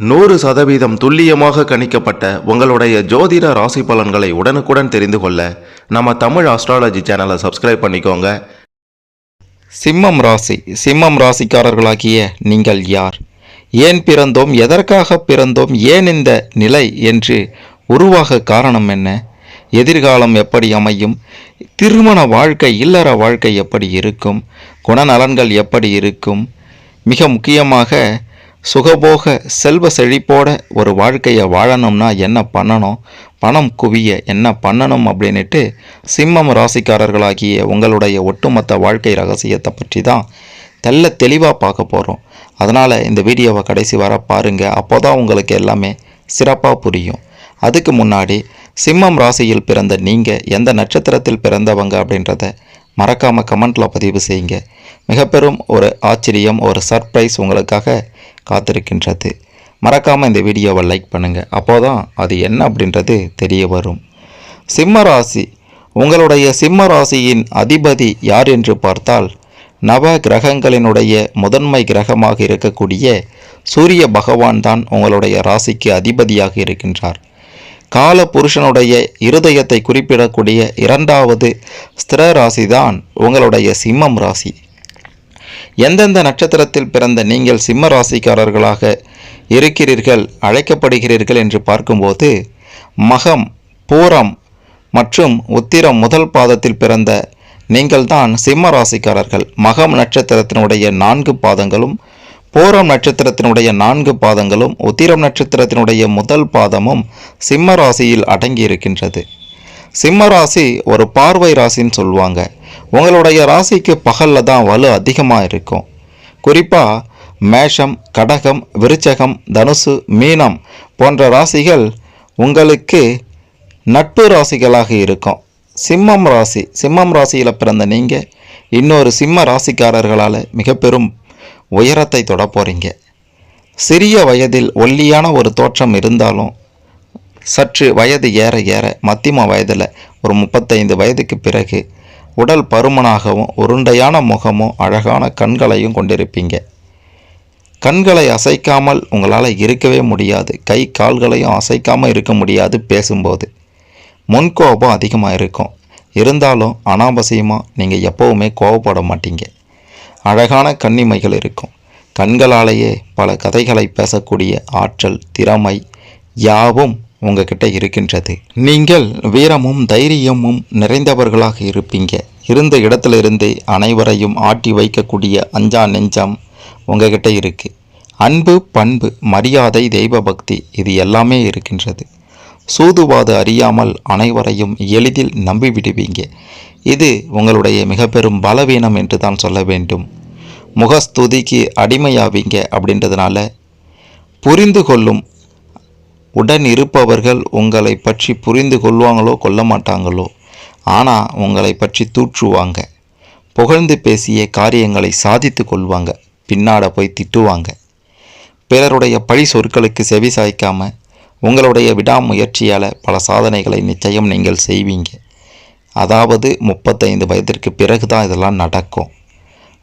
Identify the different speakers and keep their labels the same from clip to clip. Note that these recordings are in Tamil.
Speaker 1: நூறு சதவீதம் துல்லியமாக கணிக்கப்பட்ட உங்களுடைய ஜோதிட ராசி பலன்களை உடனுக்குடன் தெரிந்து கொள்ள நம்ம தமிழ் ஆஸ்ட்ராலஜி சேனலை சப்ஸ்கிரைப் பண்ணிக்கோங்க.
Speaker 2: சிம்மம் ராசி. சிம்மம் ராசிக்காரர்களாகிய நீங்கள் யார்? ஏன் பிறந்தோம்? எதற்காக பிறந்தோம்? ஏன் இந்த நிலை என்று உருவாக காரணம் என்ன? எதிர்காலம் எப்படி அமையும்? திருமண வாழ்க்கை இல்லற வாழ்க்கை எப்படி இருக்கும்? குணநலன்கள் எப்படி இருக்கும்? மிக முக்கியமாக சுகபோக செல்வ செழிப்போட ஒரு வாழ்க்கையை வாழணும்னா என்ன பண்ணணும்? பணம் குவிய என்ன பண்ணணும் அப்படின்னுட்டு சிம்மம் ராசிக்காரர்களாகிய உங்களுடைய ஒட்டுமொத்த வாழ்க்கை ரகசியத்தை பற்றி தான் தெல்ல தெளிவாக பார்க்க போகிறோம் அதனால் இந்த வீடியோவை கடைசி வர பாருங்கள் அப்போ தான் உங்களுக்கு எல்லாமே சிறப்பாக புரியும். அதுக்கு முன்னாடி சிம்மம் ராசியில் பிறந்த நீங்கள் எந்த நட்சத்திரத்தில் பிறந்தவங்க அப்படின்றத மறக்காமல் கமெண்ட்டில் பதிவு செய்யுங்க. மிக பெரும் ஒரு ஆச்சரியம் ஒரு சர்ப்ரைஸ் உங்களுக்காக காத்திருக்கின்றது. மறக்காமல் இந்த வீடியோவை லைக் பண்ணுங்கள் அப்போ தான் அது என்ன அப்படின்றது தெரிய வரும். சிம்ம ராசி. உங்களுடைய சிம்ம ராசியின் அதிபதி யார் என்று பார்த்தால் நவ கிரகங்களினுடைய முதன்மை கிரகமாக இருக்கக்கூடிய சூரிய பகவான் தான் உங்களுடைய ராசிக்கு அதிபதியாக இருக்கின்றார். கால புருஷனுடைய இருதயத்தை குறிப்பிடக்கூடிய இரண்டாவது ஸ்திர ராசி தான் உங்களுடைய சிம்மம் ராசி. எந்தெந்த நட்சத்திரத்தில் பிறந்த நீங்கள் சிம்ம ராசிக்காரர்களாக இருக்கிறீர்கள் அழைக்கப்படுகிறீர்கள் என்று பார்க்கும்போது மகம் பூரம் மற்றும் உத்திரம் முதல் பாதத்தில் பிறந்த நீங்கள்தான் சிம்ம ராசிக்காரர்கள். மகம் நட்சத்திரத்தினுடைய நான்கு பாதங்களும் பூரம் நட்சத்திரத்தினுடைய நான்கு பாதங்களும் உத்திரம் நட்சத்திரத்தினுடைய முதல் பாதமும் சிம்ம ராசியில் அடங்கியிருக்கின்றது. சிம்ம ராசி ஒரு பார்வை ராசின்னு சொல்லுவாங்க. உங்களுடைய ராசிக்கு பகலில் தான் வலு அதிகமாக இருக்கும். குறிப்பாக மேஷம் கடகம் விருச்சகம் தனுசு மீனம் போன்ற ராசிகள் உங்களுக்கு நட்பு ராசிகளாக இருக்கும். சிம்மம் ராசி சிம்மம் ராசியில் பிறந்த நீங்கள் இன்னொரு சிம்ம ராசிக்காரர்களால் மிக பெரும் உயரத்தை தொட போகிறீங்க சிறிய வயதில் ஒல்லியான ஒரு தோற்றம் இருந்தாலும் சற்று வயது ஏற ஏற மத்தியம வயதில் ஒரு முப்பத்தைந்து வயதுக்கு பிறகு உடல் பருமனாகவும் உருண்டையான முகமும் அழகான கண்களையும் கொண்டிருப்பீங்க. கண்களை அசைக்காமல் உங்களால் இருக்கவே முடியாது. கை கால்களையும் அசைக்காமல் இருக்க முடியாது பேசும்போது. முன்கோபம் அதிகமாக இருக்கும். இருந்தாலும் அனாவசியமாக நீங்கள் எப்போவுமே கோபப்பட மாட்டீங்க. அழகான கண்ணிமைகள் இருக்கும். கண்களாலேயே பல கதைகளை பேசக்கூடிய ஆற்றல் திறமை யாவும் உங்ககிட்ட இருக்கின்றது. நீங்கள் வீரமும் தைரியமும் நிறைந்தவர்களாக இருப்பீங்க. இருந்த இடத்திலிருந்தே அனைவரையும் ஆட்டி வைக்கக்கூடிய அஞ்சா நெஞ்சம் உங்ககிட்ட இருக்கு. அன்பு பண்பு மரியாதை தெய்வ பக்தி இது எல்லாமே இருக்கின்றது. சூதுவாது அறியாமல் அனைவரையும் எளிதில் நம்பிவிடுவீங்க. இது உங்களுடைய மிக பெரும் பலவீனம் என்று தான் சொல்ல வேண்டும். முகஸ்துதிக்கு அடிமையாவீங்க அப்படின்றதுனால புரிந்து கொள்ளும் உடன் இருப்பவர்கள் உங்களை பற்றி புரிந்து கொள்வாங்களோ கொள்ள மாட்டாங்களோ? ஆனால் உங்களை பற்றி தூற்றுவாங்க. புகழ்ந்து பேசிய காரியங்களை சாதித்து கொள்வாங்க. பின்னாட போய் திட்டுவாங்க. பிறருடைய பழி சொற்களுக்கு செவி சாய்க்காம உங்களுடைய விடாமுயற்சியால் பல சாதனைகளை நிச்சயம் நீங்கள் செய்வீங்க. அதாவது முப்பத்தைந்து வயதிற்கு பிறகு தான் இதெல்லாம் நடக்கும்.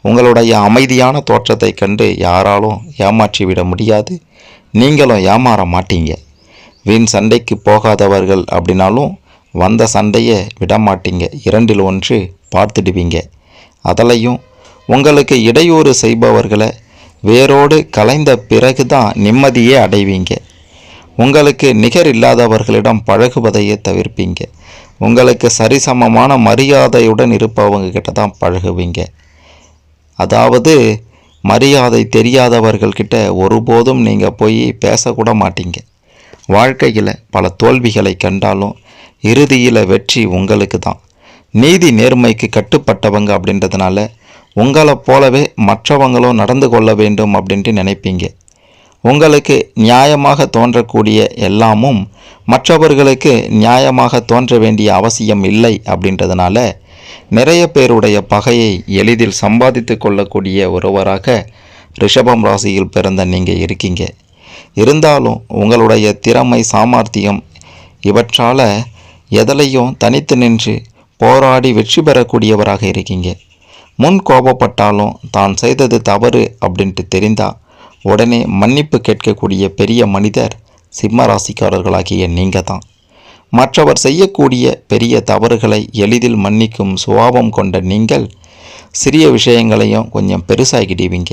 Speaker 2: உங்களுடைய அமைதியான தோற்றத்தை கண்டு யாராலும் ஏமாற்றி விட முடியாது. நீங்களும் ஏமாற மாட்டீங்க. வீண் சண்டைக்கு போகாதவர்கள் அப்படின்னாலும் வந்த சண்டையை விட மாட்டீங்க இரண்டில் ஒன்று பார்த்துடுவீங்க. அதலையும் உங்களுக்கு இடையூறு செய்பவர்களை வேரோடு கலைந்த பிறகு தான் நிம்மதியே அடைவீங்க. உங்களுக்கு நிகர் இல்லாதவர்களிடம் பழகுவதையே தவிர்ப்பீங்க. உங்களுக்கு சரிசமமான மரியாதையுடன் இருப்பவங்க கிட்ட தான் பழகுவீங்க. அதாவது மரியாதை தெரியாதவர்கள்கிட்ட ஒருபோதும் நீங்கள் போய் பேசக்கூட மாட்டீங்க. வாழ்க்கையில் பல தோல்விகளை கண்டாலும் இறுதியில் வெற்றி உங்களுக்கு தான் நீதி நேர்மைக்கு கட்டுப்பட்டவங்க அப்படின்றதுனால உங்களை போலவே மற்றவங்களும் நடந்து கொள்ள வேண்டும் அப்படின்ட்டு நினைப்பீங்க. உங்களுக்கு நியாயமாக தோன்றக்கூடிய எல்லாமும் மற்றவர்களுக்கு நியாயமாக தோன்ற வேண்டிய அவசியம் இல்லை அப்படின்றதுனால நிறைய பேருடைய பகையை எளிதில் சம்பாதித்து கொள்ளக்கூடிய ஒருவராக ரிஷபம் ராசியில் பிறந்த நீங்கள் இருக்கீங்க. இருந்தாலும் உங்களுடைய திறமை சாமர்த்தியம் இவற்றால் எதலையும் தனித்து நின்று போராடி வெற்றி பெறக்கூடியவராக இருக்கீங்க. முன் கோபப்பட்டாலும் தான் செய்தது தவறு அப்படின்ட்டு தெரிந்தா உடனே மன்னிப்பு கேட்கக்கூடிய பெரிய மனிதர் சிம்ம ராசிக்காரர்களாகிய நீங்கள் தான் மற்றவர் செய்யக்கூடிய பெரிய தவறுகளை எளிதில் மன்னிக்கும் சுபாவம் கொண்ட நீங்கள் சிறிய விஷயங்களையும் கொஞ்சம் பெருசாகிடுவீங்க.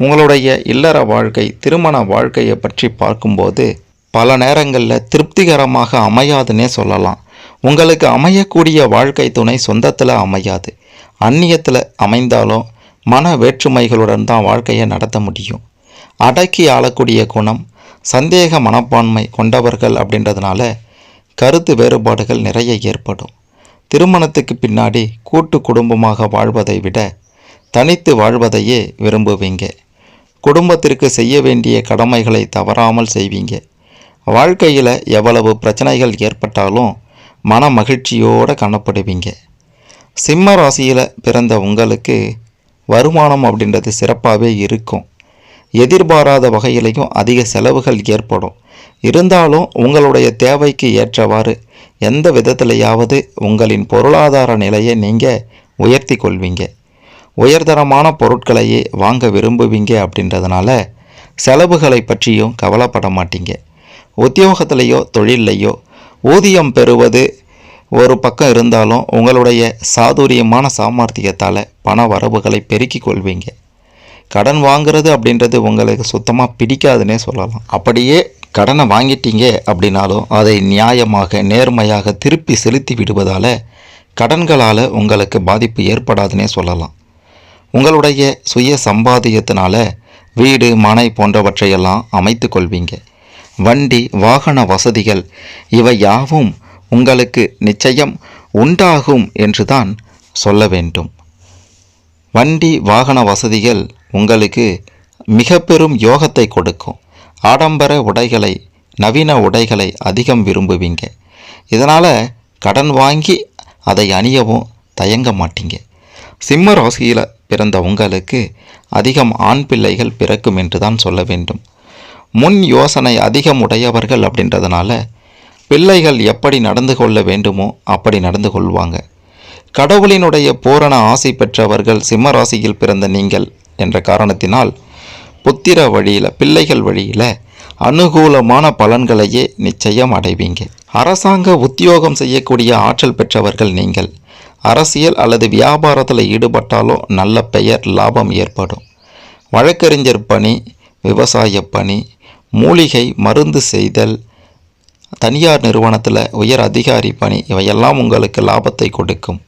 Speaker 2: உங்களுடைய இல்லற வாழ்க்கை திருமண வாழ்க்கையை பற்றி பார்க்கும்போது பல நேரங்களில் திருப்திகரமாக அமையாதுன்னே சொல்லலாம். உங்களுக்கு அமையக்கூடிய வாழ்க்கை துணை சொந்தத்தில் அமையாது. அந்நியத்தில் அமைந்தாலும் மன வேற்றுமைகளுடன் தான் வாழ்க்கையை நடத்த முடியும். அடக்கி ஆளக்கூடிய குணம் சந்தேக மனப்பான்மை கொண்டவர்கள் அப்படின்றதுனால கருத்து வேறுபாடுகள் நிறைய ஏற்படும். திருமணத்துக்கு பின்னாடி கூட்டு குடும்பமாக வாழ்வதை விட தனித்து வாழ்வதையே விரும்புவீங்க. குடும்பத்திற்கு செய்ய வேண்டிய கடமைகளை தவறாமல் செய்வீங்க. வாழ்க்கையில் எவ்வளவு பிரச்சனைகள் ஏற்பட்டாலும் மன மகிழ்ச்சியோடு காணப்படுவீங்க சிம்ம ராசியில் பிறந்த உங்களுக்கு வருமானம் அப்படின்றது சிறப்பாகவே இருக்கும். எதிர்பாராத வகையிலையும் அதிக செலவுகள் ஏற்படும். இருந்தாலும் உங்களுடைய தேவைக்கு ஏற்றவாறு எந்த விதத்திலையாவது உங்களின் பொருளாதார நிலையை நீங்கள் உயர்த்தி கொள்வீங்க. உயர்தரமான பொருட்களையே வாங்க விரும்புவீங்க அப்படின்றதுனால செலவுகளை பற்றியும் கவலைப்பட மாட்டீங்க. உத்தியோகத்திலேயோ தொழிலையோ ஊதியம் பெறுவது ஒரு பக்கம் இருந்தாலும் உங்களுடைய சாதுரியமான சாமர்த்தியத்தால் பண வரவுகளை பெருக்கிக் கொள்வீங்க. கடன் வாங்குறது அப்படின்றது உங்களுக்கு சுத்தமாக பிடிக்காதுன்னே சொல்லலாம். அப்படியே கடனை வாங்கிட்டீங்க அப்படின்னாலும் அதை நியாயமாக நேர்மையாக திருப்பி செலுத்தி விடுவதால் கடன்களால் உங்களுக்கு பாதிப்பு ஏற்படாதுன்னே சொல்லலாம். உங்களுடைய சுய சம்பாதியத்தினால வீடு மனை போன்றவற்றையெல்லாம் அமைத்து கொள்வீங்க. வண்டி வாகன வசதிகள் இவை யாவும் உங்களுக்கு நிச்சயம் உண்டாகும் என்று தான் சொல்ல வேண்டும். வண்டி வாகன வசதிகள் உங்களுக்கு மிக பெரும் யோகத்தை கொடுக்கும். ஆடம்பர உடைகளை நவீன உடைகளை அதிகம் விரும்புவீங்க. இதனால் கடன் வாங்கி அதை அணியவும் தயங்க மாட்டீங்க. சிம்ம ராசியில் பிறந்த உங்களுக்கு அதிகம் ஆண் பிள்ளைகள் பிறக்கும் என்று தான் சொல்ல வேண்டும். முன் யோசனை அதிகம் உடையவர்கள் அப்படின்றதுனால பிள்ளைகள் எப்படி நடந்து கொள்ள வேண்டுமோ அப்படி நடந்து கொள்வாங்க. கடவுளினுடைய பூரண ஆசை பெற்றவர்கள் சிம்ம ராசியில் பிறந்த நீங்கள் என்ற காரணத்தினால் புத்திர வழியில் பிள்ளைகள் வழியில் அனுகூலமான பலன்களையே நிச்சயம் அடைவீங்க. அரசாங்க உத்தியோகம் செய்யக்கூடிய ஆற்றல் பெற்றவர்கள் நீங்கள். அரசியல் அல்லது வியாபாரத்தில் ஈடுபட்டாலும் நல்ல பெயர் லாபம் ஏற்படும். வழக்கறிஞர் பணி விவசாய பணி மூலிகை மருந்து செய்தல் தனியார் நிறுவனத்தில் உயர் அதிகாரி பணி இவையெல்லாம் உங்களுக்கு லாபத்தை கொடுக்கும்.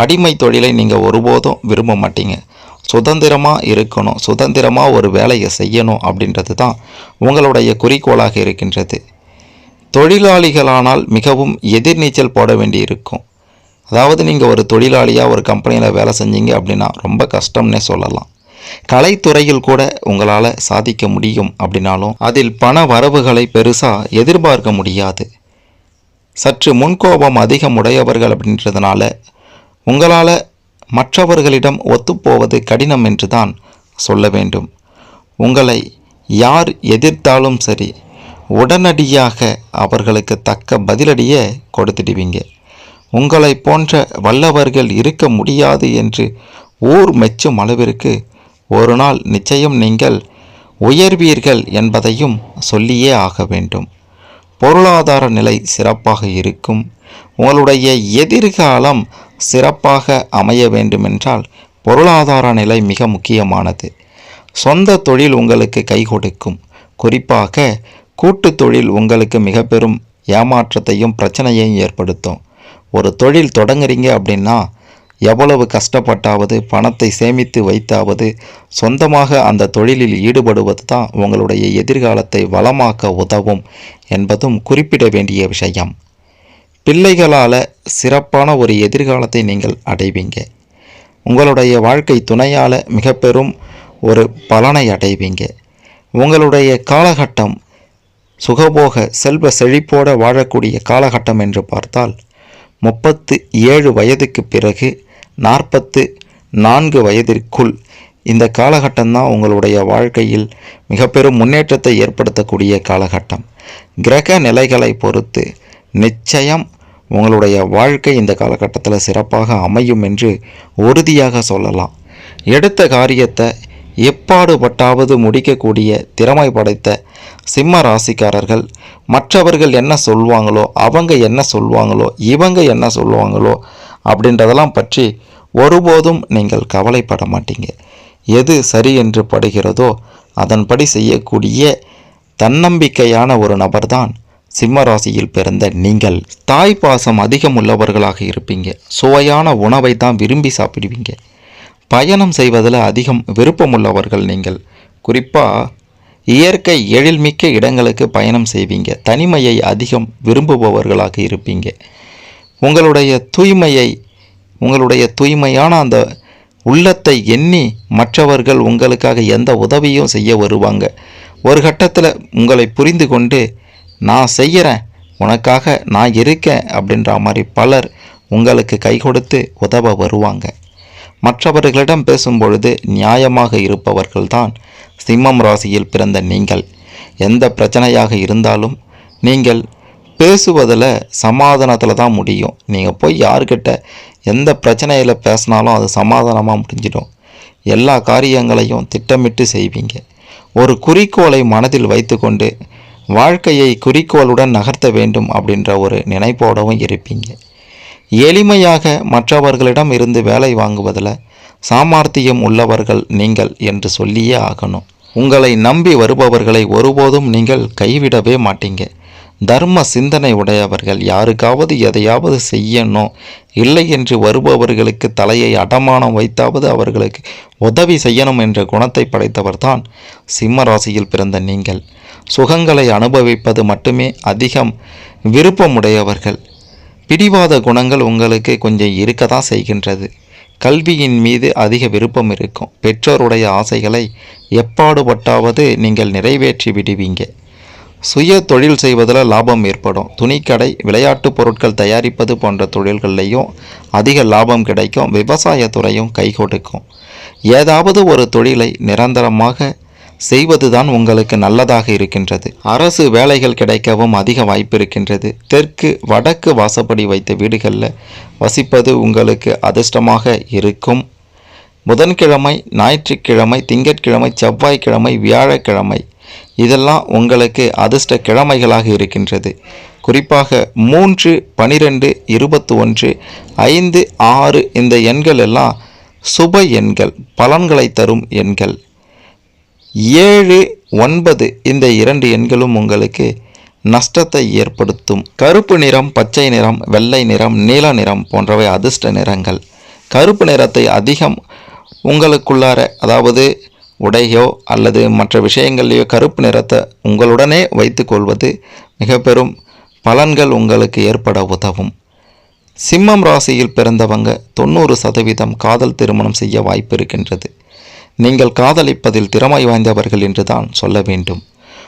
Speaker 2: அடிமை தொழிலை நீங்கள் ஒருபோதும் விரும்ப மாட்டீங்க. சுதந்திரமாக இருக்கணும் சுதந்திரமாக ஒரு வேலையை செய்யணும் அப்படின்றது தான் உங்களுடைய குறிக்கோளாக இருக்கின்றது. தொழிலாளிகளானால் மிகவும் எதிர்நீச்சல் போட வேண்டியிருக்கும். அதாவது நீங்கள் ஒரு தொழிலாளியாக ஒரு கம்பெனியில் வேலை செஞ்சீங்க அப்படின்னா ரொம்ப கஷ்டம்னே சொல்லலாம். கலைத்துறையில் கூட உங்களால் சாதிக்க முடியும் அப்படின்னாலும் அதில் பண வரவுகளை பெருசாக எதிர்பார்க்க முடியாது. சற்று முன்கோபம் அதிகம் உடையவர்கள் அப்படின்றதுனால உங்களால் மற்றவர்களிடம் ஒத்துப்போவது கடினம் என்று தான் சொல்ல வேண்டும். உங்களை யார் எதிர்த்தாலும் சரி உடனடியாக அவர்களுக்கு தக்க பதிலடியை கொடுத்துடுவீங்க. உங்களை போன்ற வல்லவர்கள் இருக்க முடியாது என்று ஊர் மெச்சும் அளவிற்கு ஒரு நாள் நிச்சயம் நீங்கள் உயர்வீர்கள் என்பதையும் சொல்லியே ஆக வேண்டும். பொருளாதார நிலை சிறப்பாக இருக்கும். உங்களுடைய எதிர்காலம் சிறப்பாக அமைய வேண்டுமென்றால் பொருளாதார நிலை மிக முக்கியமானது. சொந்த தொழில் உங்களுக்கு கை கொடுக்கும். குறிப்பாக கூட்டு தொழில் உங்களுக்கு மிக பெரும் ஏமாற்றத்தையும் பிரச்சனையையும் ஏற்படுத்தும். ஒரு தொழில் தொடங்குறீங்க அப்படின்னா எவ்வளவு கஷ்டப்பட்டாவது பணத்தை சேமித்து வைத்தாவது சொந்தமாக அந்த தொழிலில் ஈடுபடுவது தான் உங்களுடைய எதிர்காலத்தை வளமாக்க உதவும் என்பதும் குறிப்பிட வேண்டிய விஷயம். பிள்ளைகளால் சிறப்பான ஒரு எதிர்காலத்தை நீங்கள் அடைவீங்க. உங்களுடைய வாழ்க்கை துணையால் மிக பெரும் ஒரு பலனை அடைவீங்க. உங்களுடைய காலகட்டம் சுகபோக செல்வ செழிப்போட வாழக்கூடிய காலகட்டம் என்று பார்த்தால் முப்பத்து ஏழு வயதுக்கு பிறகு நாற்பத்து நான்கு வயதிற்குள் இந்த காலகட்டம்தான் உங்களுடைய வாழ்க்கையில் மிக பெரும் முன்னேற்றத்தை ஏற்படுத்தக்கூடிய காலகட்டம். கிரக நிலைகளை பொறுத்து நிச்சயம் உங்களுடைய வாழ்க்கை இந்த காலகட்டத்தில் சிறப்பாக அமையும் என்று உறுதியாக சொல்லலாம். எடுத்த காரியத்தை எப்பாடுபட்டாவது முடிக்கக்கூடிய திறமை படைத்த சிம்ம ராசிக்காரர்கள் மற்றவர்கள் என்ன சொல்லுவாங்களோ அவங்க என்ன சொல்லுவாங்களோ இவங்க என்ன சொல்லுவாங்களோ அப்படின்றதெல்லாம் பற்றி ஒருபோதும் நீங்கள் கவலைப்பட மாட்டீங்க. எது சரி என்று படுகிறதோ அதன்படி செய்யக்கூடிய தன்னம்பிக்கையான ஒரு நபர்தான் சிம்ம ராசியில் பிறந்த நீங்கள். தாய் பாசம் அதிகம் உள்ளவர்களாக இருப்பீங்க. சுவையான உணவை தான் விரும்பி சாப்பிடுவீங்க. பயணம் செய்வதில் அதிகம் விருப்பமுள்ளவர்கள் நீங்கள். குறிப்பாக இயற்கை எழில்மிக்க இடங்களுக்கு பயணம் செய்வீங்க. தனிமையை அதிகம் விரும்புபவர்களாக இருப்பீங்க. உங்களுடைய தூய்மையை உங்களுடைய தூய்மையான அந்த உள்ளத்தை எண்ணி மற்றவர்கள் உங்களுக்காக எந்த உதவியும் செய்ய வருவாங்க. ஒரு கட்டத்தில் உங்களை புரிந்து கொண்டு நான் செய்கிறேன் உனக்காக நான் இருக்கேன் அப்படின்ற மாதிரி பலர் உங்களுக்கு கை கொடுத்து உதவ வருவாங்க. மற்றவர்களிடம் பேசும்பொழுது நியாயமாக இருப்பவர்கள்தான். சிம்மம் ராசியில் பிறந்த நீங்கள் எந்த பிரச்சனையாக இருந்தாலும் நீங்கள் பேசுவதில் சமாதானத்தில் தான் முடியும். நீங்கள் போய் யார்கிட்ட எந்த பிரச்சனையில் பேசினாலும் அது சமாதானமாக முடிஞ்சிடும். எல்லா காரியங்களையும் திட்டமிட்டு செய்வீங்க. ஒரு குறிக்கோளை மனதில் வைத்துக்கொண்டு வாழ்க்கையை குறிக்கோளுடன் நகர்த்த வேண்டும் அப்படின்ற ஒரு நினைப்போடவும் இருப்பீங்க. எளிமையாக மற்றவர்களிடம் இருந்து வேலை வாங்குவதில் சாமர்த்தியம் உள்ளவர்கள் நீங்கள் என்று சொல்லியே ஆகணும். உங்களை நம்பி வருபவர்களை ஒருபோதும் நீங்கள் கைவிடவே மாட்டீங்க. தர்ம சிந்தனை உடையவர்கள் யாருக்காவது எதையாவது செய்யணும். இல்லை என்று வருபவர்களுக்கு தலையை அடமானம் வைத்தாவது அவர்களுக்கு உதவி செய்யணும் என்ற குணத்தை படைத்தவர்தான் சிம்ம ராசியில் பிறந்த நீங்கள். சுகங்களை அனுபவிப்பது மட்டுமே அதிகம் விருப்பமுடையவர்கள். பிடிவாத குணங்கள் உங்களுக்கு கொஞ்சம் இருக்க தான் செய்கின்றது. கல்வியின் மீது அதிக விருப்பம் இருக்கும். பெற்றோருடைய ஆசைகளை எப்பாடுபட்டாவது நீங்கள் நிறைவேற்றி விடுவீங்க. சுய தொழில் செய்வதில் லாபம் ஏற்படும். துணிக்கடை விளையாட்டு பொருட்கள் தயாரிப்பது போன்ற தொழில்கள்லையும் அதிக லாபம் கிடைக்கும். விவசாயத்துறையும் கை கொடுக்கும் ஏதாவது ஒரு தொழிலை நிரந்தரமாக செய்வதுதான் உங்களுக்கு நல்லதாக இருக்கின்றது. அரசு வேலைகள் கிடைக்கவும் அதிக வாய்ப்பு இருக்கின்றது. தெற்கு வடக்கு வாசப்படி வைத்த வீடுகளில் வசிப்பது உங்களுக்கு அதிர்ஷ்டமாக இருக்கும். புதன்கிழமை ஞாயிற்றுக்கிழமை திங்கட்கிழமை செவ்வாய்க்கிழமை வியாழக்கிழமை இதெல்லாம் உங்களுக்கு அதிர்ஷ்ட கிழமைகளாக இருக்கின்றது. குறிப்பாக மூன்று பனிரெண்டு இருபத்தி ஒன்று ஐந்து ஆறு இந்த எண்கள் எல்லாம் சுப எண்கள் பலன்களை தரும் எண்கள். ஏழு ஒன்பது இந்த இரண்டு எண்களும் உங்களுக்கு நஷ்டத்தை ஏற்படுத்தும். கருப்பு நிறம் பச்சை நிறம் வெள்ளை நிறம் நீல நிறம் போன்றவை அதிர்ஷ்ட நிறங்கள். கருப்பு நிறத்தை அதிகம் உங்களுக்குள்ளார அதாவது உடையோ அல்லது மற்ற விஷயங்கள்லையோ கருப்பு நிறத்தை உங்களுடனே வைத்துக்கொள்வது மிக பெரும் பலன்கள் உங்களுக்கு ஏற்பட உதவும். சிம்மம் ராசியில் பிறந்தவங்க தொண்ணூறு சதவீதம் காதல் திருமணம் செய்ய வாய்ப்பு இருக்கின்றது. நீங்கள் காதலிப்பதில் திறமை வாய்ந்தவர்கள் என்று தான் சொல்ல வேண்டும்.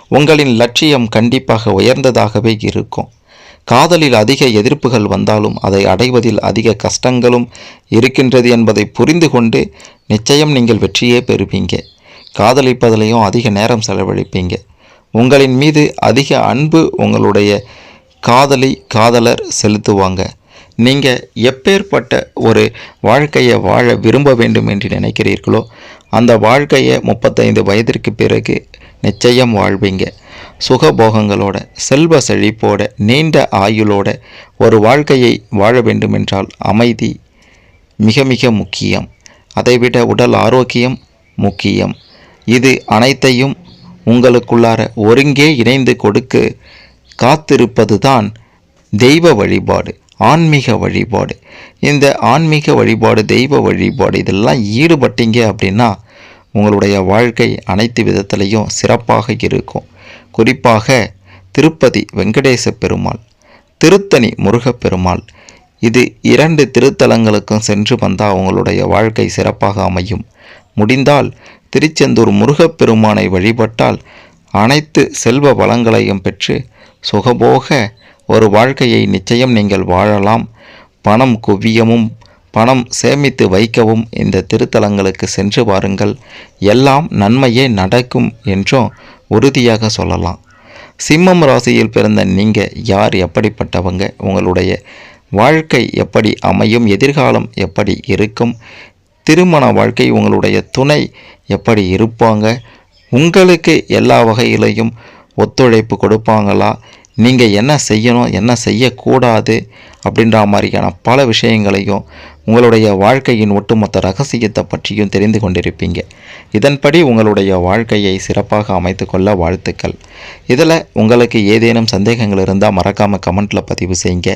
Speaker 2: உங்களின் லட்சியம் கண்டிப்பாக உயர்ந்ததாகவே இருக்கும். காதலில் அதிக எதிர்ப்புகள் வந்தாலும் அதை அடைவதில் அதிக கஷ்டங்களும் இருக்கின்றது என்பதை புரிந்து கொண்டு நிச்சயம் நீங்கள் வெற்றியே பெறுவீங்க. காதலிப்பதிலையும் அதிக நேரம் செலவழிப்பீங்க. உங்களின் மீது அதிக அன்பு உங்களுடைய காதலி காதலர் செலுத்துவாங்க. நீங்கள் எப்பேற்பட்ட ஒரு வாழ்க்கையை வாழ விரும்ப வேண்டும் என்று நினைக்கிறீர்களோ அந்த வாழ்க்கையை முப்பத்தைந்து வயதிற்கு பிறகு நிச்சயம் வாழ்வீங்க. சுகபோகங்களோட செல்வ செழிப்போட நீண்ட ஆயுளோட ஒரு வாழ்க்கையை வாழ வேண்டுமென்றால் அமைதி மிக மிக முக்கியம். அதைவிட உடல் ஆரோக்கியம் முக்கியம். இது அனைத்தையும் உங்களுக்குள்ளார ஒருங்கே இணைந்து கொடுக்க காத்திருப்பது தான் தெய்வ வழிபாடு ஆன்மீக வழிபாடு. இந்த ஆன்மீக வழிபாடு தெய்வ வழிபாடு இதெல்லாம் ஈடுபட்டீங்க அப்படின்னா உங்களுடைய வாழ்க்கை அனைத்து விதத்திலையும் சிறப்பாக இருக்கும். குறிப்பாக திருப்பதி வெங்கடேச பெருமாள் திருத்தணி முருகப்பெருமாள் இது இரண்டு திருத்தலங்களுக்கும் சென்று வந்தால் உங்களுடைய வாழ்க்கை சிறப்பாக அமையும். முடிந்தால் திருச்செந்தூர் முருகப்பெருமானை வழிபட்டால் அனைத்து செல்வ வளங்களையும் பெற்று சுகபோக ஒரு வாழ்க்கையை நிச்சயம் நீங்கள் வாழலாம். பணம் குவியமும் பணம் சேமித்து வைக்கவும் இந்த திருத்தலங்களுக்கு சென்று வாருங்கள். எல்லாம் நன்மையே நடக்கும் என்றும் உறுதியாக சொல்லலாம். சிம்மம் ராசியில் பிறந்த நீங்கள் யார் எப்படிப்பட்டவங்க? உங்களுடைய வாழ்க்கை எப்படி அமையும்? எதிர்காலம் எப்படி இருக்கும்? திருமண வாழ்க்கை உங்களுடைய துணை எப்படி இருப்பாங்க? உங்களுக்கு எல்லா வகையிலையும் ஒத்துழைப்பு கொடுப்பாங்களா? நீங்கள் என்ன செய்யணும்? என்ன செய்யக்கூடாது? அப்படின்ற மாதிரியான பல விஷயங்களையும் உங்களுடைய வாழ்க்கையின் ஒட்டுமொத்த ரகசியத்தை பற்றியும் தெரிந்து கொண்டிருப்பீங்க. இதன்படி உங்களுடைய வாழ்க்கையை சிறப்பாக அமைத்துக்கொள்ள வாழ்த்துக்கள். இதில் உங்களுக்கு ஏதேனும் சந்தேகங்கள் இருந்தால் மறக்காமல் கமெண்ட்டில் பதிவு செய்யுங்க.